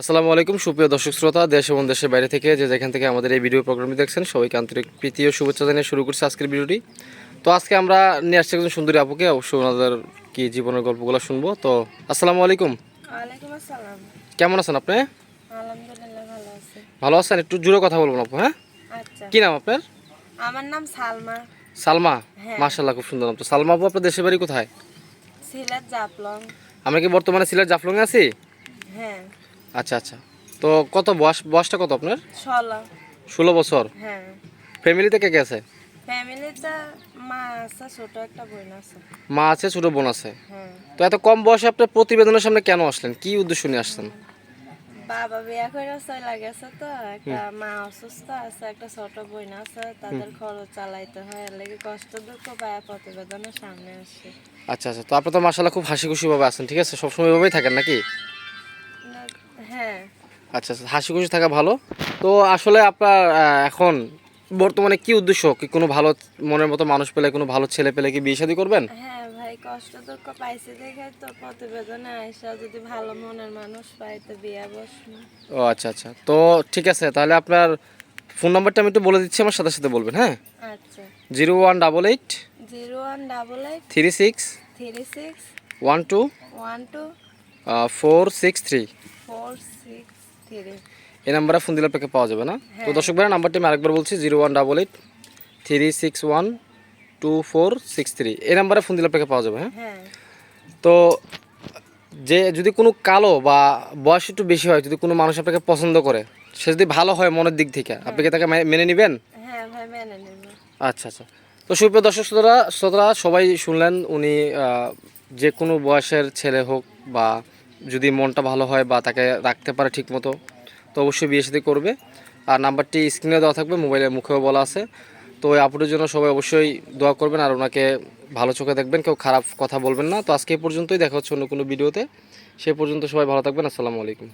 আসসালামু আলাইকুম সুপ্রিয় দর্শক শ্রোতা দেশ এবং দেশের বাইরে থেকে যে যেখান থেকে আমাদের এই ভিডিও প্রোগ্রামটি দেখছেন সবাইকে আন্তরিক প্রীতি ও শুভেচ্ছা জানিয়ে শুরু করছি আজকের ভিডিওটি। তো আজকে আমরা নিয়ে আসছি একজন সুন্দরী আপুকে অবশ্যই ওনাদের কি জীবনের গল্পগুলো শুনব। তো আসসালামু আলাইকুম। কেমন আছেন আপনি? ভালো আছেন? একটু জোরে কথা বলবেন আপু হ্যাঁ? আচ্ছা। কি নাম আপনার? আমার নাম সালমা। সালমা? হ্যাঁ। মাশাল্লাহ খুব সুন্দর নাম তো সালমা আপু আপনার দেশের বাড়ি কোথায়? সিলেট জাপলং আমরা কি বর্তমানে সিলেট জাফলংয়ে আছি? হ্যাঁ। আচ্ছা আচ্ছা। তো কত বয়স বয়সটা কত আপনার? ষোলো। ষোলো বছর। হ্যাঁ। ফ্যামিলিতে কে কে আছে? ফ্যামিলিতে মা আছে ছোট একটা বোন আছে। মা আছে ছোটো বোন আছে? হ্যাঁ। তো এত কম বয়সে আপনি প্রতিবেদনের সামনে কেন আসলেন? কি উদ্দেশ্য নিয়ে আসছেন? বাবা বিয়া করে চলে গেছে তো একটা মা অসুস্থ আছে একটা ছোট বোন আছে তাদের খরচ চালাইতে হয় এর লেগে কষ্ট দুঃখ পায় প্রতিবেদনের সামনে আসছে আচ্ছা আচ্ছা। তো আপনি তো মাসাল্লাহ খুব হাসি খুশি ভাবে আছেন ঠিক আছে? সবসময় এভাবেই থাকেন নাকি? হ্যাঁ। আচ্ছা আচ্ছা হাসি খুশি থাকা ভালো। তো আসলে আপনার এখন বর্তমানে কি উদ্দেশ্য? কি কোনো ভালো মনের মতো মানুষ পেলে কোনো ভালো ছেলে পেলে কি বিয়ে শাদী করবেন? হ্যাঁ ভাই কষ্ট দুঃখ পাইছে দেখে তো প্রতিবেদনে আইসা যদি ভালো মনের মানুষ পাই তো বিয়া বসবো। ও আচ্ছা আচ্ছা। তো ঠিক আছে তাহলে আপনার ফোন নাম্বারটা আমি একটু বলে দিচ্ছি আমার সাথে সাথে বলবেন হ্যাঁ? আচ্ছা। Zero one double eight zero one double eight three six three six one two one two four six three. এই নাম্বারে ফোন দিলে আপনাকে পাওয়া যাবে না? তো দর্শক ভাই নাম্বারটি আমি আরেকবার বলছি zero one double eight three six one two four six three এই নাম্বারে ফোন দিলে আপনাকে পাওয়া যাবে হ্যাঁ? হ্যাঁ। তো যে যদি কোনো কালো বা বয়স একটু বেশি হয় যদি কোনো মানুষ আপনাকে পছন্দ করে সে যদি ভালো হয় মনের দিক থেকে আপনি কি তাকে মেনে নেবেন? হ্যাঁ ভাই মেনে নেব। আচ্ছা আচ্ছা। তো সুপ্রিয় দর্শক শ্রোতা শ্রোতারা সবাই শুনলেন উনি যে কোনো বয়সের ছেলে হোক বা যদি মনটা ভালো হয় বা তাকে রাখতে পারে ঠিক মতো তো অবশ্যই বিয়ে সাথে করবে। আর নাম্বারটি স্ক্রিনে দেওয়া থাকবে, মোবাইলের মুখেও বলা আছে। তো ওই আপুটির জন্য সবাই অবশ্যই দোয়া করবেন আর ওনাকে ভালো চোখে দেখবেন, কেউ খারাপ কথা বলবেন না। তো আজকে পর্যন্তই, দেখা হচ্ছে অন্য কোনো ভিডিওতে। সে পর্যন্ত সবাই ভালো থাকবেন, আসসালামু আলাইকুম।